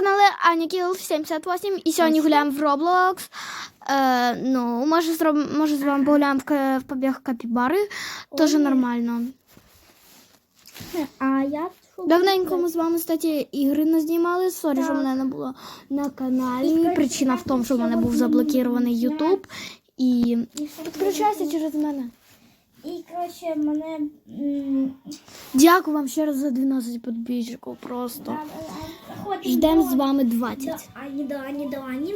каналі Аня Кіл 78 і сьогодні гуляємо в Roblox. Е, ну, може, зроб... може з вами погуляємо в, в побіг капібари. Теж нормально. А я Давненько ми з вами, кстати, ігри не знімали. Сорі, що мене не було на каналі. Причина в тому, що в мене був заблокований YouTube. І підключайся через мене. І коротше мене Дякую вам ще раз за 12 підписчиків. Просто ждемо з вами до 20. Ані, до Ані, до Ані.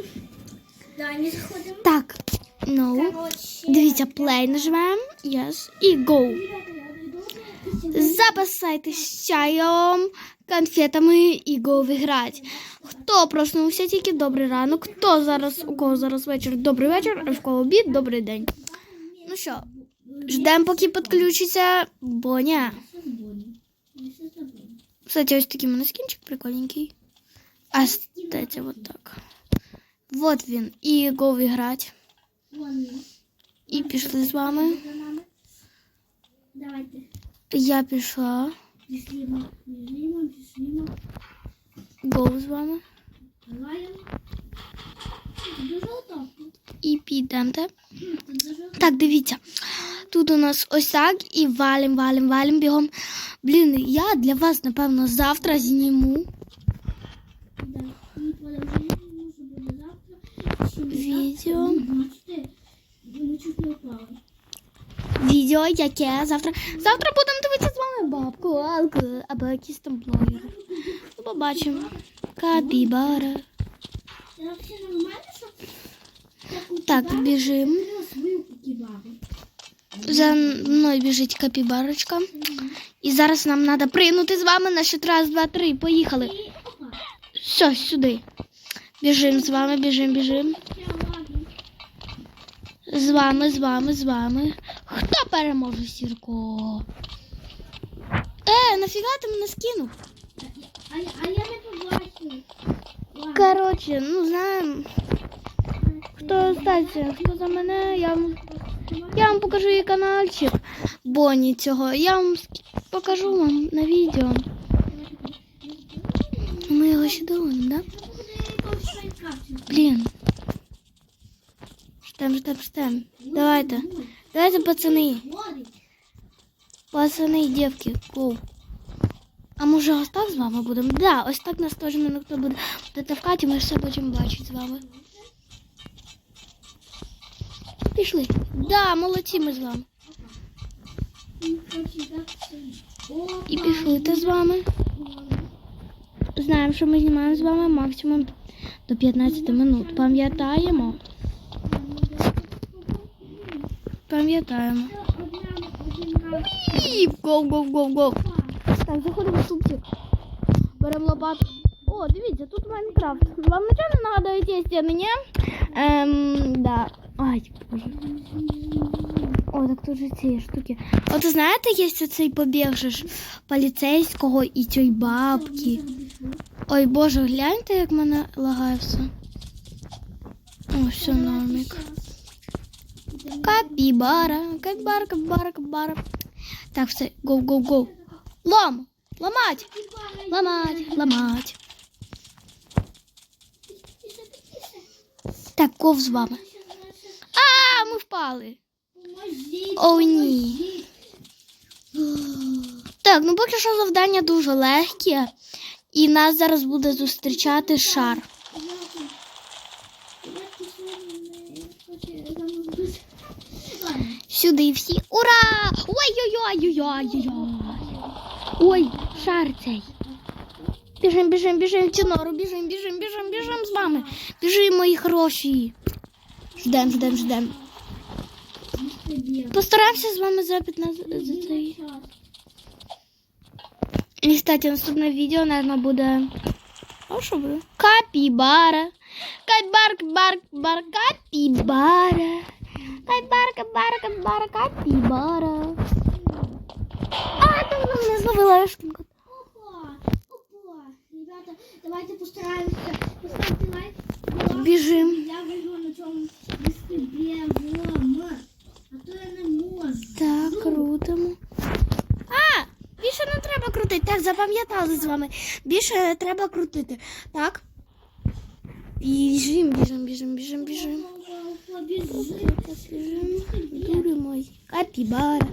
До Ані заходимо. Так, ну. Дивіться, play нажимаємо. Yes. І go. Запасайтесь з чаєм, конфетами і go виграти. Хто проснувся тільки добрий ранок, хто зараз, у кого зараз вечір, добрий вечір, а в кого обід, добрий день. Ну що, ждемо, поки підключиться Боня. Кстати, ось такий скінчик прикольненький. А статі вот так. Вот він. І go виграти. Вон, І пішли з вами. Я пішла. Go з вами. І підемте. Так, дивіться. Тут у нас ось так і валим, валим, валим бігом. Блін, я для вас, напевно, завтра зніму Відео. відео, яке завтра. Завтра будемо дивитися з вами бабку, Алку або якісь там блогери. Ну, побачимо. Капібара. Так, біжимо. За мною біжить капібарочка. І зараз нам треба пригнути з вами на счет раз, два, три. Поїхали. Все, сюди. Біжимо з вами. Я ладно. З вами, з вами, з вами. Хто переможе Сірко? Е, нафіга ти мене скинув? А, а я не. Ладно. Коротше, ну знаємо. Хто стається, хто за мене, я я вам покажу її каналчик Боні цього. Я вам ск- покажу вам на відео. Ми його ще долонимо, да? Блін. Ждем, ждем, ждем. Давайте. Давайте, пацани. Пацани і дівки, гоу. А може ось так з вами будемо? Да, ось так нас теж не ніхто буде будете в хаті, ми ж все будемо бачити з вами. Пішли. Да, молодці ми з вами. І пішли те з вами. Знаємо, що ми знімаємо з вами максимум до 15 минут. Пам'ятаємо? Пам'ятаємо. І гоу, гоу, гоу, гоу. Так, заходимо в супчик. Беремо лопату. О, дивіться, тут Майнкрафт. Вам нічого не нагадує ті стіни, ні? Ем, да. Ай, боже. О, так тут же ці штуки. От знаєте, є цей побіг поліцейського і цієї бабки. Ой, боже, гляньте, як мене лагає все. О, все нормик. Капібара, капібара, капібара, капібара. Так, все, гоу, гоу, гоу. Лом! Ламать! Ламать, ламать. Так, ков з вами. Ми впали. О, ні. Так, ну поки що завдання дуже легке. І нас зараз буде зустрічати шар. Сюди всі. Ура! Ой-ой-ой-ой-ой-ой. Ой, шар цей. Біжим, біжим, біжим, цю нору, біжим, біжим, біжим, біжим з вами. Біжим, мої хороші. Ждем, ждем, ждем. Постараємося з вами за 15 за цей. І, кстати, наступне відео, наверное, буде. А що буде? Капібара. Кайбар, кайбар, кайбар, капібара. Кайбар, кайбар, кайбар, капібара. А, там вона мене зловила Ешкінка. Опа, опа. Ребята, давайте постараемся. Поставьте лайк. Ну, Біжим. Я вижу на цьому листі білому. Так, крутимо. А! Більше не треба крутити. Так, запам'ятали з вами. Більше треба крутити. Так. Біжим, біжим, біжим, біжим, біжим. Біжим. Дури мої. Капібара.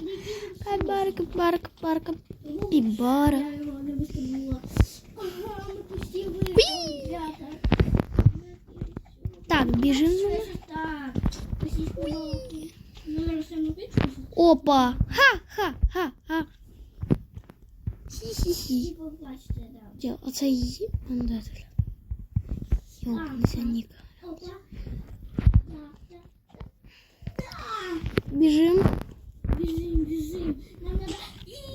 Капібара, капібара, капібара, капібара. Я його не Опа. Ха, ха, ха, ха. Хі-хі-хі. Оце її мандатель. Йолкнися, Ніка. Біжим. Біжим, біжим.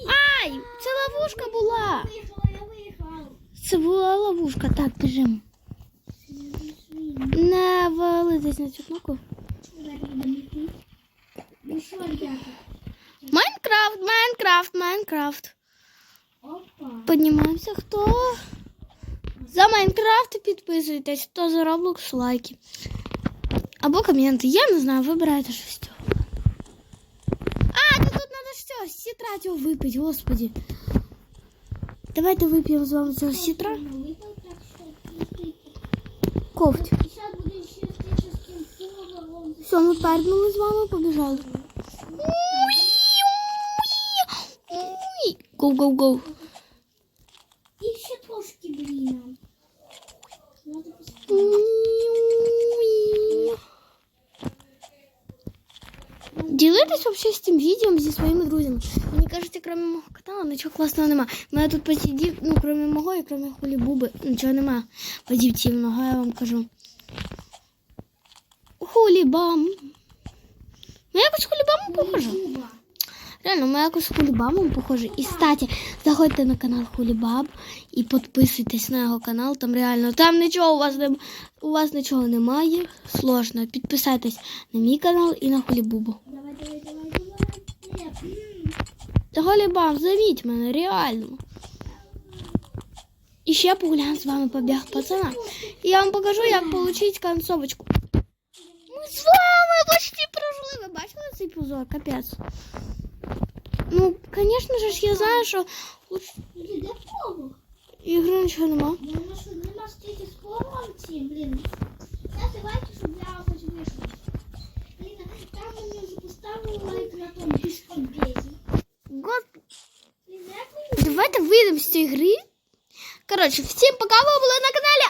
Ай, це ловушка була. Це була ловушка. Так. Біжим. Не валитись на цю кнопку. Майнкрафт, Майнкрафт. Опа. Піднімаємося. Хто за Майнкрафт підписуйтесь, хто за Roblox лайки. Або коменти. Я не знаю, вибирайте щось з цього. А, ну тут треба що? Сітра цього випити, господі. Давайте вип'ємо з вами цього сітра. Ну, випав, так що, Ковть. І зараз буде ще встреча з тим поваром. Все, ми пернули з вами, побіжали. Гоу, гоу, гоу. І ще трошки, блін. Надо Ділитесь вообще з цим відео зі своїми друзями. Мені кажеться, крім мого каналу, нічого класного нема. У мене тут посидів, ну, крім мого і крім хулі буби, нічого нема позитивного, я вам кажу. Хулібам. Ну, якось хулібаму похоже. Реально, ми якось хулібамом похоже. І статі, заходьте на канал Хулібаб і підписуйтесь на його канал. Там реально там нічого у вас не у вас нічого немає. Сложно. Підписайтесь на мій канал і на Хулібубу. Давай, зовіть мене, реально. І ще погуляємо з вами побіг пацана. І я вам покажу, як отримати концовочку. Ми з вами почти прожили. Ви бачили цей позор? Капець. Ну, звісно ж, я знаю, що лучше Блін, де повар? ігри нічого нема. Ну, у нас що, нема стільки з поваром ці, блін. Я давайте, щоб я хоч вийшов. Блін, там мені вже поставили лайк на тому бішкомбезі. Год... Блін, як мені Давайте вийдемо з цієї гри. Коротше, всім пока ви були на каналі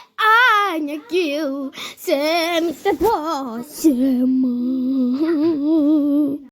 Аня Кіл 78.